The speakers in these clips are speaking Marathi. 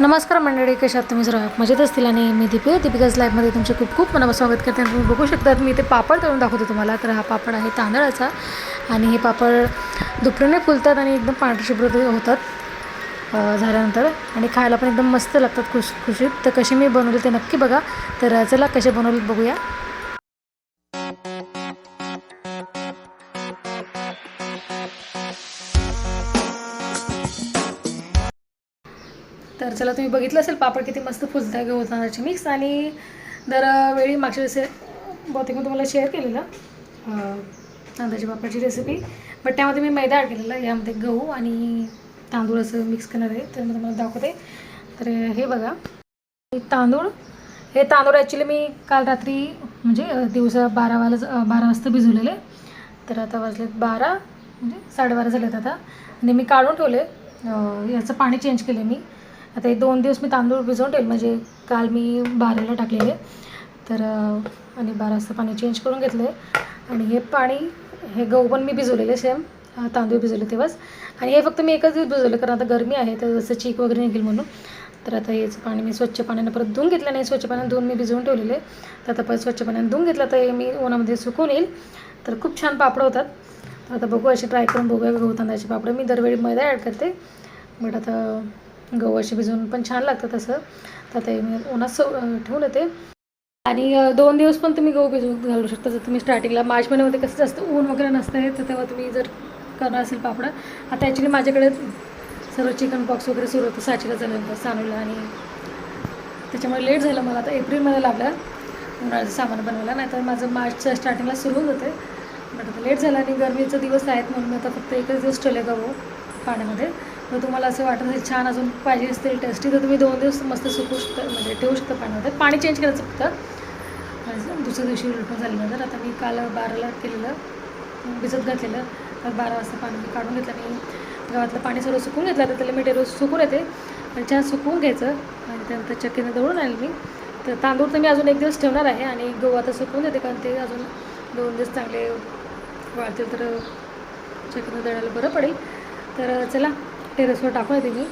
नमस्कार मंडळी कशा तुम्ही? सर्व मजेत असतील आणि मी दीपिका दीपिकाज लाईफमध्ये तुमचे खूप खूप मनापासून स्वागत करते. आणि तुम्ही बघू शकतात मी ते पापड तळून दाखवते तुम्हाला. तर हा पापड आहे तांदळाचा आणि हे पापड दुपरीने फुलतात आणि एकदम पांढरे शुभ्र होतात झाल्यानंतर. आणि खायला पण एकदम मस्त लागतात खुश खुशीत तर कसे मी बनवले ते नक्की बघा. तर चला कसे बनवले बघूया. चला तुम्ही बघितलं असेल पापड किती मस्त फुलता गहू तांदळाचे मिक्स आणि दरवेळी मागच्या वेळेस बहुतेक मी तुम्हाला शेअर केलेलं अं, तांदळाच्या पापडची रेसिपी बट त्यामध्ये मी मैदा ॲड केलेला यामध्ये गहू आणि तांदूळ असं मिक्स करणार आहे. तर मी तुम्हाला दाखवते. तर हे बघा. तांदूळ हे तांदूळ ॲक्च्युली मी काल रात्री म्हणजे दिवसा बारा वाला बारा वाजता भिजवलेले. तर आता वाजलेत बारा म्हणजे साडेबारा झालेत आता. आणि मी काढून ठेवले. याचं पाणी चेंज केले मी. आता हे दोन दिवस मी तांदूळ भिजवून ठेवले म्हणजे काल मी बाराला टाकलेले. तर आणि बारा वाजता पाणी चेंज करून घेतलं. आहे आणि हे पाणी हे गहू पण मी भिजवलेले सेम तांदूळ भिजवले तेव्हाच. आणि हे फक्त मी एकच दिवस भिजवलं कारण आता गरमी आहे तर जसं चीक वगैरे निघेल म्हणून. तर आता याचं पाणी मी स्वच्छ पाण्यानं परत धुवून घेतलं नाही स्वच्छ पाण्यानं धुवून मी भिजवून ठेवलेले. तर आता परत स्वच्छ पाण्यानं धुवून घेतलं तर हे मी उन्हामध्ये सुकून येईल. तर खूप छान पापड होतात. तर आता बघू असे ट्राय करून बघूया गहू तांदळाचे पापड. मी दरवेळी मैदा ॲड करते. बट आता गहू असे भिजवून पण छान लागतं तसं. तर ते मी उन्हात सव ठेवून येते. आणि दोन दिवस पण तुम्ही गहू भिजवून घालू शकता. जर तुम्ही स्टार्टिंगला मार्च महिन्यामध्ये कसं जास्त ऊन वगैरे नसतं तर तेव्हा तुम्ही जर करणार असेल पापड आता ॲक्च्युली माझ्याकडे सर्व चिकन बॉक्स वगैरे सुरू होतं. साचीला झाल्यानंतर सानूला आणि त्याच्यामुळे लेट झालं मला. आता एप्रिलमध्ये लागलं. उन्हाळ्याचं सामान बनवायला. नाहीतर माझं मार्चच्या स्टार्टिंगला सुरू होत होते बट आता लेट झालं आणि गरमीचा दिवस आहेत म्हणून आता फक्त एकच दिवस ठेवले गहू पाण्यामध्ये. तर तुम्हाला असं वाटत असेल छान अजून पाहिजे असतील टेस्टी तर तुम्ही दोन दिवस मस्त सुकू शकता म्हणजे ठेवू शकता पाण्यामध्ये पाणी चेंज करायचं फक्त. दुसऱ्या दिवशी उलटून झाल्यानंतर आता मी काल बाराला केलेलं भिजत घातलेलं. तर बारा वाजता पाणी काढून घेतलं. आणि गावातलं पाणी सर्व सुकून घेतलं. तर त्याला मी रोज सुकून येते. आणि छान सुकवून घ्यायचं. आणि त्यानंतर चक्कीनं दळून आणलं मी. तर तांदूळ तर मी अजून एक दिवस ठेवणार आहे. आणि गहू आता सुकवून देते कारण ते अजून दोन दिवस चांगले वाढतील. तर चक्कीनं दळायला बरं पडेल. तर चला टेरेसवर टाकून येते मी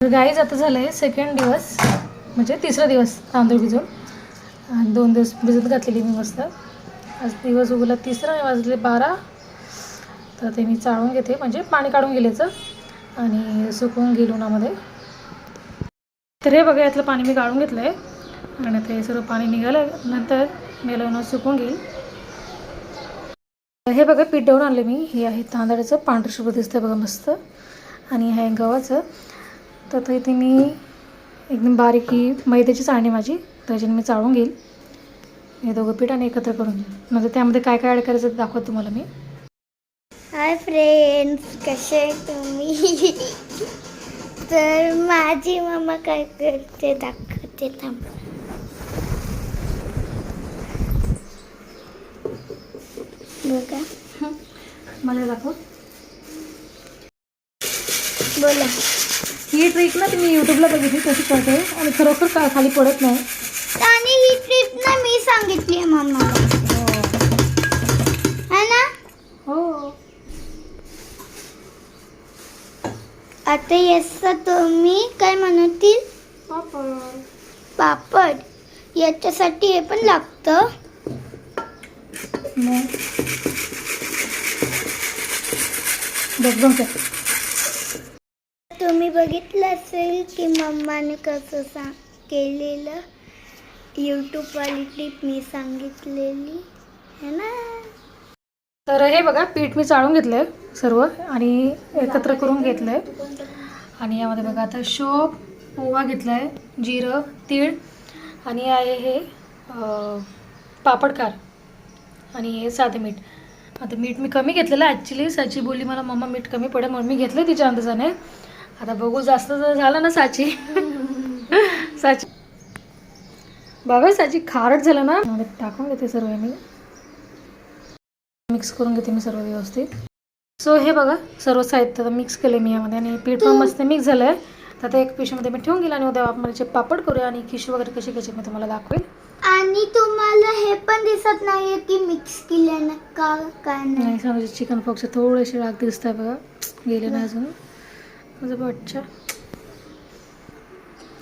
तर गाईज आता झालं आहे सेकंड दिवस म्हणजे तिसरा दिवस तांदूळ भिजून. आणि दोन दिवस भिजत घातलेली मी मस्त. आज दिवस उगला तिसरा वाजले बारा. तर ते मी चाळून घेते म्हणजे पाणी काढून गेल्याचं. आणि सुकवून घेईल उन्हामध्ये. तर हे बघा यातलं पाणी मी काढून घेतलं आहे आणि ते सर्व पाणी निघालं. नंतर मी उन्हात सुकून घेईल. हे बघा पीठ दळून आणले मी. हे आहे तांदळाचं पांढरं शुभ्र दिसतं बघा मस्त. आणि हे गव्हाचं. तर आता इथे मी एकदम बारीक ही मैद्याची चाळणी माझी त्याच्याने मी चाळून घेईल. हे दोघं पीठ आणि एकत्र करून घेईल. म्हणजे त्यामध्ये काय काय ॲड करायचं ते दाखवत तुम्हाला मी. हाय फ्रेंड्स कसे तुम्ही? तर माझी मम्मा काय करते दाखवते थांब. बघा. मला दाखव. बोला. ही ट्रिक ना तुम्ही यूट्यूबला बघितली तशी करते. आणि खरोखर का खाली पडत नाही. आणि ही ट्रिप ना मी सांगितली आहे मम्माला है ना? हो. आता याचं तुम्ही काय म्हणतील? पापड. पापड. याच्यासाठी हे पण लागतं मग बघ. तुम्ही बघितलं असेल की मम्माने कसं सांग केलेलं? यूट्यूबवाली टिप मी सांगितलेली. है ना? तर हे बघा पीठ मी चाळून घेतलं आहे सर्व आणि एकत्र करून घेतलं आहे आणि यामध्ये बघा आता शोप ओवा घेतला आहे जिरं तीळ आणि आहे हे पापडकार आणि हे साधे मीठ. आता मीठ मी कमी घेतलेलं ॲक्च्युली साची बोलली मला मम्मा मीठ कमी पडेल म्हणून मी घेतलं तिच्या अंदाजाने. आता बघू जास्त झालं ना साची. साची. बाबा साची खारट झालं ना? टाकून घेते सर्व मी. मिक्स करून घेते मी सर्व व्यवस्थित. सो हे बघा सर्व साहित्य आता मिक्स केले मी यामध्ये आणि पीठ पण मस्त मिक्स झालं आहे तर आता एक पिशवीमध्ये मी ठेवून गेलं आणि उद्या आपण पापड करूया आणि खिशी वगैरे कशी कशी मी तुम्हाला दाखवेल. आणि तुम्हाला हे पण दिसत नाहीये की मिक्स केल्यानं का काय नाही. नाही समजा चिकन पॉक्सचे थोडेसे डाग दिसत आहे बघा. गेले नाही अजून. माझं बच्चा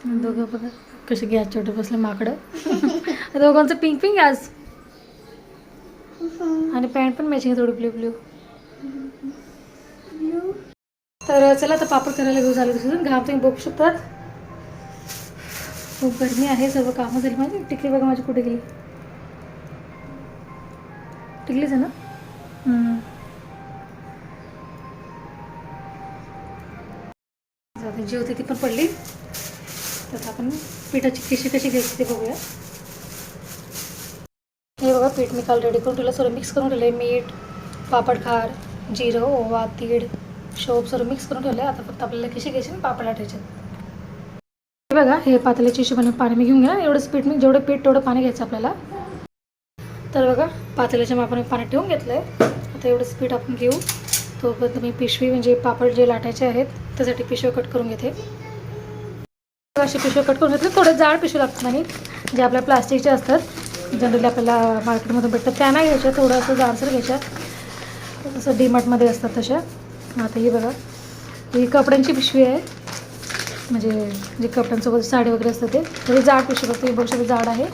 दोघं बघा कसे गॅस छोटे बसले माकडं. दोघांचं पिंक पिंक आज. आणि पॅन्ट पण मॅचिंग थोडी ब्ल्यू ब्ल्यू तर चला आता पापड करायला घेऊ झालं घाम तुम्ही बघू शकतात. खूप गरमी आहे सर्व कामं झाली. माझी टिकली बघा माझी कुठे गेली? टिकलीच आहे ना? जी होती ती पण पडली. तर आपण पिठाची कशी कशी घ्यायची ते बघूया. हे बघा पीठ मी काल रेडी करून ठेवलं. सर्व मिक्स करून ठेवलं मीठ पापड खार जिरं ओवा तीळ शोप सर्व मिक्स करून ठेवलं आता फक्त आपल्याला कशी घ्यायची आणि पापड लाटायचे. बघा हे पातेल्याच्या हिशोबाने पाणी मी घेऊन घ्या एवढंच पीठ मी जेवढं पीठ तेवढं पाणी घ्यायचं आपल्याला. तर बघा पातेल्याच्या मापाने पाणी ठेवून घेतलं आहे आता एवढंच पीठ आपण घेऊ. तोपर्यंत मी पिशवी म्हणजे पापड जे लाटायचे आहेत त्यासाठी पिशव्या कट करून घेते. अशी पिशव्या कट करून घेतले थोडे जाड पिशवी लागतात आणि जे आपल्या प्लास्टिकचे असतात जनरली आपल्याला मार्केटमधून भेटतात त्या नाही घ्यायच्या. थोडं असं जाडसर घ्यायच्या. जसं डीमार्टमध्ये असतात तशा. आता ही बघा ही कपड्यांची पिशवी आहे. म्हणजे जे कपड्यांसोबत साडी वगैरे असतं ते थोडी जाड पिशवी बघते बघू शकते जाड आहे.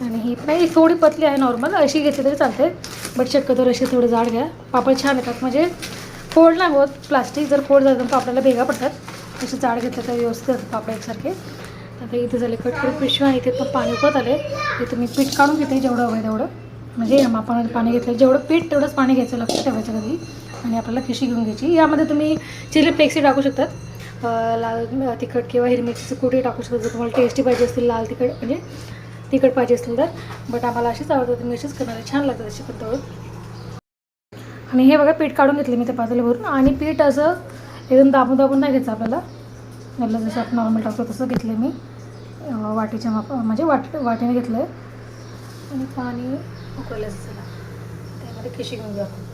आणि ही नाही थोडी पतली आहे नॉर्मल अशी घेतली तरी चालते बट शक्यतो अशी थोडी जाड घ्या. पापड छान येतात म्हणजे फोड नाही होत. प्लास्टिक जर फोड झालं तर आपल्याला भेगा पडतात. असे जाड घेतलं तर व्यवस्थित असतात पापड एकसारखे. आता इथे झाले कट करून पिशवी आहे इथे पण पाणी उकळत आले इथे मी पीठ काढून घेते जेवढं हवं आहे तेवढं. म्हणजे या मापामध्ये पाणी घेतलं जेवढं पीठ तेवढंच पाणी घ्यायचं लक्षात ठेवायचं कधी. आणि आपल्याला खिशी घेऊन घ्यायची. यामध्ये तुम्ही चिली फ्लेक्सी टाकू शकतात. लाल तिखट किंवा हिरवी मिरचीचं कुठे टाकू शकतो जर तुम्हाला टेस्टी पाहिजे असतील लाल तिखट म्हणजे तिखट पाहिजे असेल तर. बट आम्हाला अशीच आवडतं तुम्ही अशीच करणार. छान लागतात अशी पद्धत. आणि हे बघा पीठ काढून घेतलं मी त्या भरून आणि पीठ असं एकदम दाबून दाबून नाही घ्यायचं आपल्याला. याला जसं आपण नॉर्मल टाकतो तसं घेतलं मी. वाटीच्या माप म्हणजे वाट वाटीने घेतलं आहे आणि पाणी उकळलं चला त्यामध्ये खिशी घेऊन जातो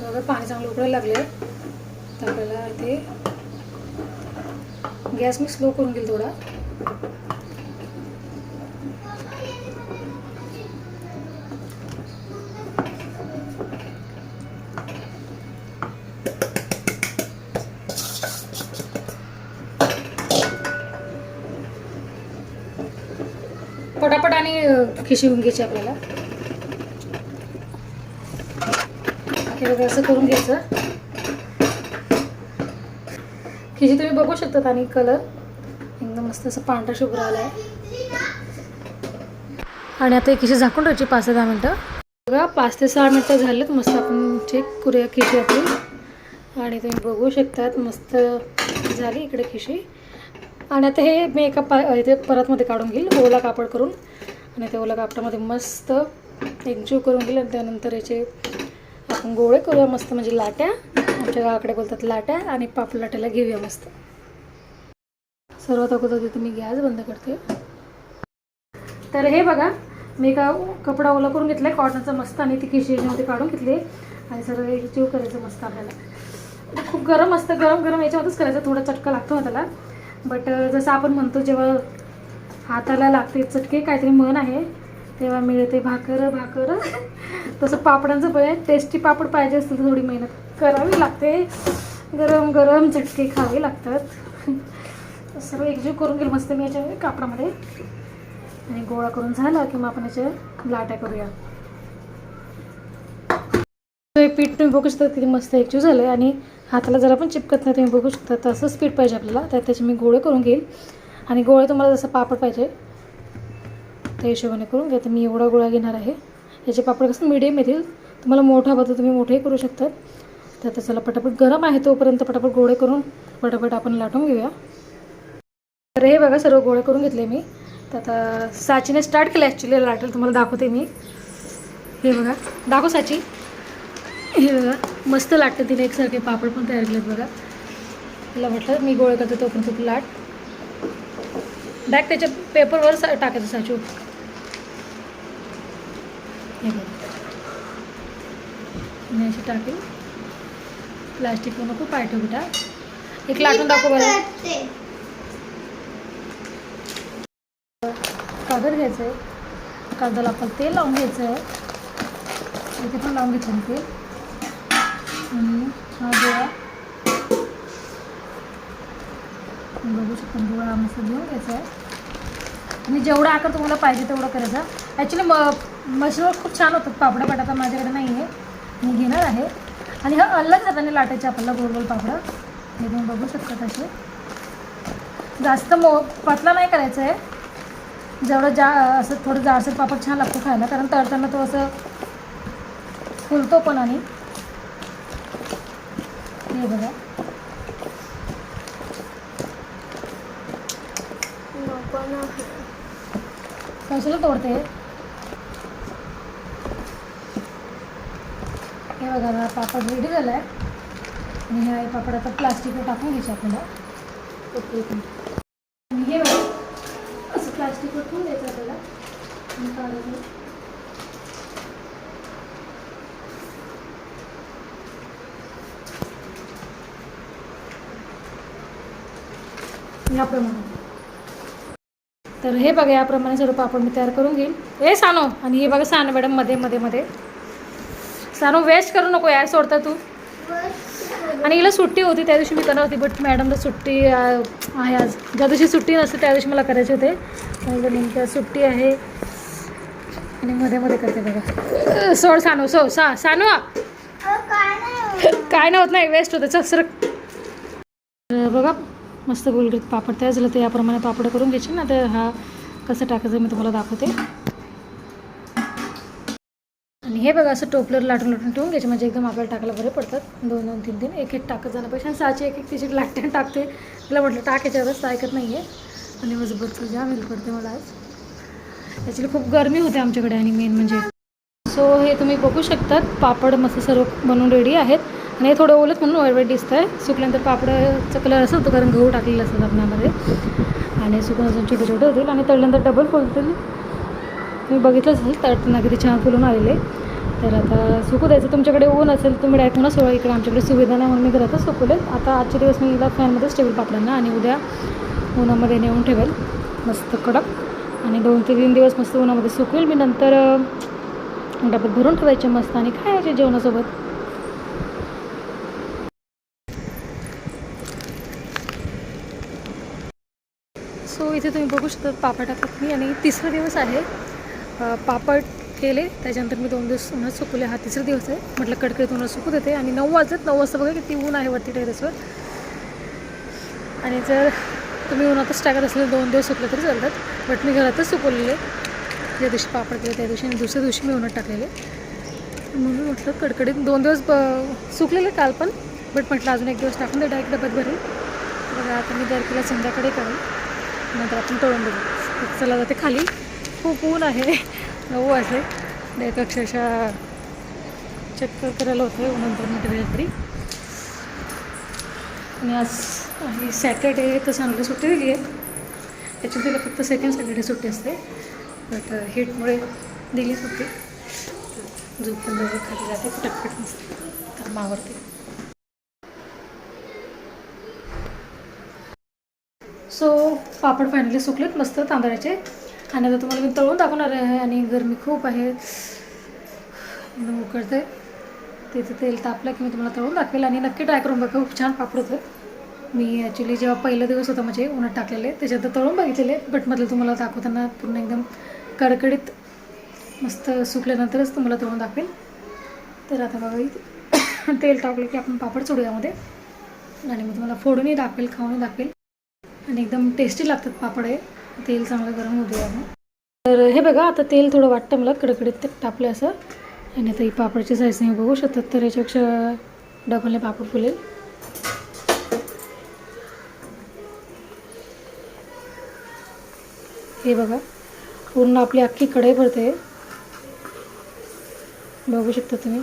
बघा पाणी चांगलं उकळायला लागले आपल्याला इथे गॅस मी स्लो करून घेईल थोडा. पटापट आणि खिशी होऊन घ्यायची आपल्याला. असं करून घ्यायचं. खिशी तुम्ही बघू शकतात आणि कलर एकदम मस्त असं पांढरा शुभ्र आला आहे आणि आता एक खिशी झाकून ठेवायची पाच ते दहा मिनटं. बघा पाच ते सहा मिनटं झालेत. मस्त आपण चेक करूया खिशी आपली. आणि तुम्ही बघू शकतात मस्त झाली इकडे खिशी. आणि आता हे मी एका पा इथे परतमध्ये काढून घेईल ओला कापड करून. आणि त्या ओला कापडामध्ये मस्त एकजीव करून घेईल आणि त्यानंतर याचे आपण गोळे करूया मस्त म्हणजे लाट्या. आमच्या गावाकडे बोलतात लाट्या आणि पाप लाट्याला घेऊया मस्त. सर्वात अगोदर तिथे मी गॅस बंद करते. तर हे बघा मी एका कपडा ओला करून घेतला आहे कॉटनचा मस्त आणि ती खिशीमध्ये काढून घेतली. आणि सर्व एकजीव करायचं मस्त आपल्याला. खूप गरम असतं गरम गरम याच्यामध्येच करायचं थोडा चटका लागतो त्याला. बट जसं आपण म्हणतो जेव्हा हाताला लागते चटके काहीतरी मन आहे तेव्हा मिळते भाकर भाकर. तसं पापडांचं पण आहे. टेस्टी पापड पाहिजे असतील तर थोडी मेहनत करावी लागते. गरम गरम झटके खावे लागतात. सर्व एकजीव करून घेईल मस्त मी याच्या कापडामध्ये. आणि गोळा करून झाला की मग आपण याच्या लाट्या करूया. हे पीठ तुम्ही बघू शकता किती मस्त एकजीव झालं आहे आणि हाताला जरा पण चिपकत नाही तुम्ही बघू शकता. तसंच पीठ पाहिजे आपल्याला. त्यात त्याचे मी गोळे करून घेईल. आणि गोळे तुम्हाला जसं पापड पाहिजे त्या हिशोबाने करून घ्या. तर मी एवढा गोळा घेणार आहे. याचे पापड कसं मिडियम येतील तुम्हाला मोठा बदल तुम्ही मोठेही करू शकतात. तर आता चला पटापट गरम आहे तोपर्यंत पटापट गोळे करून पटापट आपण लाटून घेऊया. तर हे बघा सर्व गोळे करून घेतले मी. तर आता साचीने स्टार्ट केलं ॲक्च्युली लाटेल तुम्हाला दाखवते मी. हे बघा दाखव साची. हे बघा मस्त लाटतं तिने एकसारखे पापड पण तयार केलेत बघा. तिला म्हटलं मी गोळे करते तोपर्यंत लाट. डायरेक्ट त्याच्या पेपरवर सा टाकायचं साचू. मी अशी टाकेल प्लास्टिक नको पाय बेटा एक लाटून दाखव बरं. कागद घ्यायचं आहे कागदाला आपण तेल लावून घ्यायचं आहे इथे पण लावून मी तेल. आणि हा गोळा बघू शकता गोळा मस्त घेऊन घ्यायचा आहे आणि जेवढा आकार तुम्हाला पाहिजे तेवढं करायचा. ॲक्च्युली म मशीनवर खूप छान होतात पापडा पण आता माझ्याकडे नाही आहे मी घेणार आहे. आणि हा अलग हाताने लाटायचे आपल्याला गोल गोल पापडं. हे तुम्ही बघू शकता तसे. जास्त मो पतला नाही करायचं आहे जेवढं जा असं थोडं जाडसर पापड छान लागतो खायला. कारण तळताना तो असं फुलतो पण आणि. हे बघा. कशाला तोडते? हे बघा हा पापड रेडी झाला आहे आणि ह्या पापड आता प्लास्टिकवर टाकून घ्यायचे आपल्याला. ओके हे बघा असं प्लास्टिकवर ठेवून द्यायचं आपल्याला. आणि काढायचं याप्रमाणे. तर हे बघा याप्रमाणे सर्व पापड मी तयार करून घेईन. हे सानो आणि हे बघा सानो मॅडममध्ये मध्ये मध्ये. सानो वेस्ट करू नको यार सोडता तू. आणि हिला सुट्टी होती त्या दिवशी मी करणार होती बट मॅडमला सुट्टी आहे आज. ज्या दिवशी सुट्टी नसते त्या दिवशी मला करायचे होते. नेमक्या सुट्टी आहे. आणि मध्ये मध्ये करते बघा. सोड सानो सो सा सानो. काय नाही काय नाही होत नाही वेस्ट होतं. चल बघा मस्त गोलगोल पापड तयार झालं ते याप्रमाणे पापड करून घ्यायचे ना तर हा कसं टाकायचं मी तुम्हाला दाखवते. हे बघा असं टोपलर लाटून लाटून ठेवून घ्यायचे म्हणजे एकदम आपल्याला टाकायला बरे पडतात. दोन दोन तीन तीन एक एक टाकत जाण्यापेक्षा आणि सहाची एक एक तिची लाटण टाकते. तिला म्हटलं टाकायच्या वेळेस ऐकत नाही आहे आणि मजबूतचं जाम हेल्प करते मला आज. ॲक्च्युली खूप गरमी होते आमच्याकडे आणि मेन म्हणजे. सो हे तुम्ही बघू शकतात पापड मस्त सर्व बनवून रेडी आहेत. आणि हे थोडं ओलंच म्हणून वाईट दिसतं आहे सुकल्यानंतर पापडाचा कलर असं होतो कारण गहू टाकलेलं असतं लग्नामध्ये. आणि सुकून अजून छोटे छोटे होतील आणि तळल्यानंतर डबल फुलतील. तुम्ही बघितलंच असेल तळताना किती छान फुलून आलेले. तर आता सुकू द्यायचं. तुमच्याकडे ऊन असेल तुम्ही डायरेक्ट ऊनच सोळा इकडे आमच्याकडे सुविधा नाही म्हणून मी घरातच सुकवले आता आजचे दिवस मी हिला फॅनमध्येच ठेवेल पापडांना आणि उद्या उन्हामध्ये नेऊन ठेवेल. मस्त कडक. आणि दोन ते तीन दिवस मस्त उन्हामध्ये सुकवेल. मी नंतर अं, डब्यात भरून ठेवायचे मस्त आणि खायचे जेवणासोबत. सो इथे तुम्ही बघू शकता पापड टाकत मी आणि तिसरा दिवस आहे. पापड केले. त्याच्यानंतर मी दोन दिवस उन्हात सुकवले. हा तिसरा दिवस आहे. म्हटलं कडकडीत उन्हात सुकू देते आणि नऊ वाजत नऊ वाजता बघा किती ऊन आहे वरती टेरेसवर आणि जर तुम्ही उन्हातच टाकत असले दोन दिवस सुकले तरी चालतात. बट मी घरातच सुकवलेले. ज्या दिवशी पापड केले त्या दिवशी आणि दुसऱ्या दिवशी मी उन्हात टाकलेले. म्हणून म्हटलं कडकडीत दोन दिवस ब सुकलेले काल पण. बट म्हटलं अजून एक दिवस टाकून दे डायरेक्ट डब्यात भरेल. बघा आता मी दरकीला संध्याकाळी करेल. नंतर आपण तळून बघू. चला जाते खाली. खूप ऊन आहे. नऊ वाजले. एक अक्षरशः चक्कर करायला होतं नंतर मोठे वेळ तरी आणि आज आणि सॅटर्डे तर चांगली सुट्टी दिली आहे. त्याच्यात तिला फक्त सेकंड सॅटर्डे सुट्टी असते. बट हीटमुळे uh, दिली सुट्टी. झोपून जवळ खाली जाते पटपट मस्त कामावरती सो पापड फायनली सुकलेत मस्त तांदळाचे. आणि आता तुम्हाला मी तळून दाखवणार आहे आणि गरमी खूप आहे. एकदम उकळते तिथे तेल तापलं की मी तुम्हाला तळून दाखवेल आणि नक्की ट्राय करून बघा खूप छान पापड होतं. मी ॲक्च्युली जेव्हा पहिला दिवस होता म्हणजे उन्हात टाकलेले त्याच्यात तळून बघितलेले बट म्हटलं तुम्हाला दाखवताना पूर्ण एकदम कडकडीत मस्त सुकल्यानंतरच तुम्हाला तळून दाखवेल. तर आता बघा तेल टाकलं की आपण पापड सोडू यामध्ये. आणि मी तुम्हाला फोडूनही दाखवेल खाऊनही दाखवेल. आणि एकदम टेस्टी लागतात पापड आहे तेल चांगलं गरम होऊ आहे तर हे बघा आता तेल थोडं वाटतं मला कडकडीत ते टापलं असं. आणि आता ही पापडची साईज नाही बघू शकतात तर याच्यापेक्षा डबलने पापड फुलेल. हे बघा पूर्ण आपली अख्खी कढई भरते. बघू शकता तुम्ही.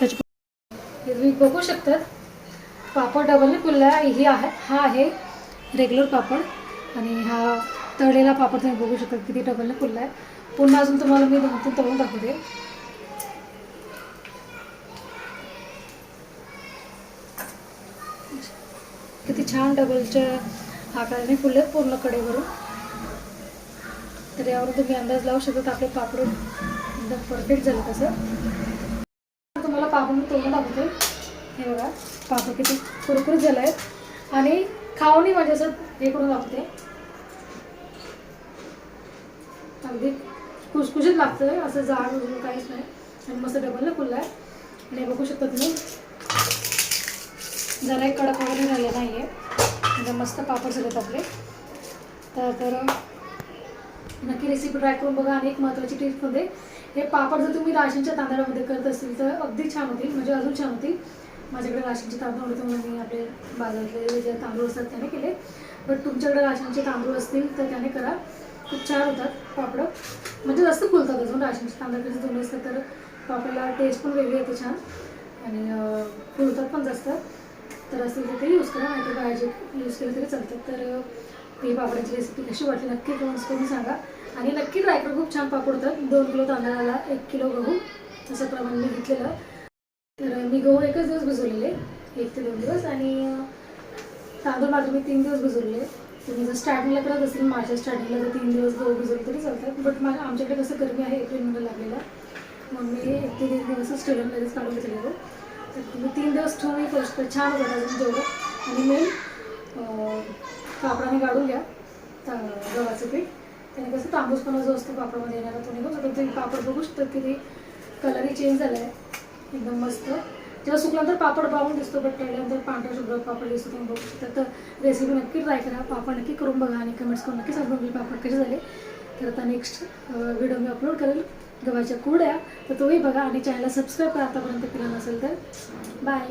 सच तुम्ही बघू शकतात पापड डबलने फुलला ही आहे हा आहे रेग्युलर पापड. आणि हा तळलेला पापड तुम्ही बघू शकता किती डबलने फुलला आहे पुन्हा अजून तुम्हाला मी दोन तळून दाखवते. किती छान डबलच्या आकाराने फुलले पूर्ण कडेवरून. तर यावरून तुम्ही अंदाज लावू शकता आपले पापड एकदम परफेक्ट झालं तसं. तुम्हाला पापड मी तळून दाखवते. हे बघा पापड किती कुरकुरीत झालं आहे आणि खाऊनही म्हणजे असं हे करून दाखवते. अगदी खुसखुशीत लागतं असं जाड वगैरे काहीच नाही. आणि मस्त डबल ना फुलला आहे. आणि हे बघू शकता तुम्ही. जरा एक कडक वगैरे झाले नाही आहे मस्त पापड झालेत आपले. तर तर नक्की रेसिपी ट्राय करून बघा. आणि एक महत्त्वाची टिप्समध्ये म्हणजे हे पापड जर तुम्ही राशनच्या तांदळामध्ये करत असतील तर अगदी छान होतील. म्हणजे अजून छान होतील. माझ्याकडे राशनचे तांदूळ होते म्हणून मी आपले बाजारातले जे तांदूळ असतात त्याने केले. बट तुमच्याकडे राशींचे तांदूळ असतील तर त्याने करा. खूप छान होतात पापडं. म्हणजे जास्त फुलतात अजून राशनचे तांदळाचे दोन असतात तर पापडाला टेस्ट पण वेगळी येते छान. आणि फुलतात पण जास्त. तर असेल तर ते यूज करा नाही तर बाहेरचे यूज केलं तरी चालतात तर ही पापडाची रेसिपी कशी वाटली नक्की कमेंट्स करून सांगा. आणि नक्की ट्राय करा खूप छान पापड होतात. दोन किलो तांदळाला एक किलो गहू. तसं प्रमाण मी घेतलेलं. तर मी गहू एकच दिवस भिजवलेले. एक ते दोन दिवस. आणि तांदूळ मात्र मी तीन दिवस भिजवलेले. तुम्ही जर स्टार्टिंगला करत असेल माझ्या स्टार्टिंगला तर तीन दिवस गहू भिजवले तरी चालतात. बट माझ्या आमच्याकडे कसं गरमी आहे एप्रिल महिना लागलेला. मग मी एक ते तीन दिवसच स्टेडियममध्येच काढून घेतलेलो हो. तर तुम्ही तीन दिवस ठेवून ही छान होतं अजून जेवढं. आणि मेन कापडाने काढून घ्या ता- गव्हाचं पीठ. त्याने कसं तांबूसपणा जो असतो पापडामध्ये येणारा तो निघून जातो. तुम्ही पापड बघू शकता की ते कलरही चेंज झाला आहे एकदम मस्त. जेव्हा सुकल्यानंतर पापड ब्राऊन दिसतो बट तळल्यानंतर पांढरा शुभ्र पापड दिसतो तुम्ही बघू शकता. तर रेसिपी नक्की ट्राय करा. पापड नक्की करून बघा आणि कमेंट्स करून नक्की सांगून मी पापड कसे झाले. तर आता नेक्स्ट व्हिडिओ मी अपलोड करेल. गव्हाच्या कुड्या तर तोही बघा आणि चॅनलला सबस्क्राईब करा आतापर्यंत केला नसेल तर. बाय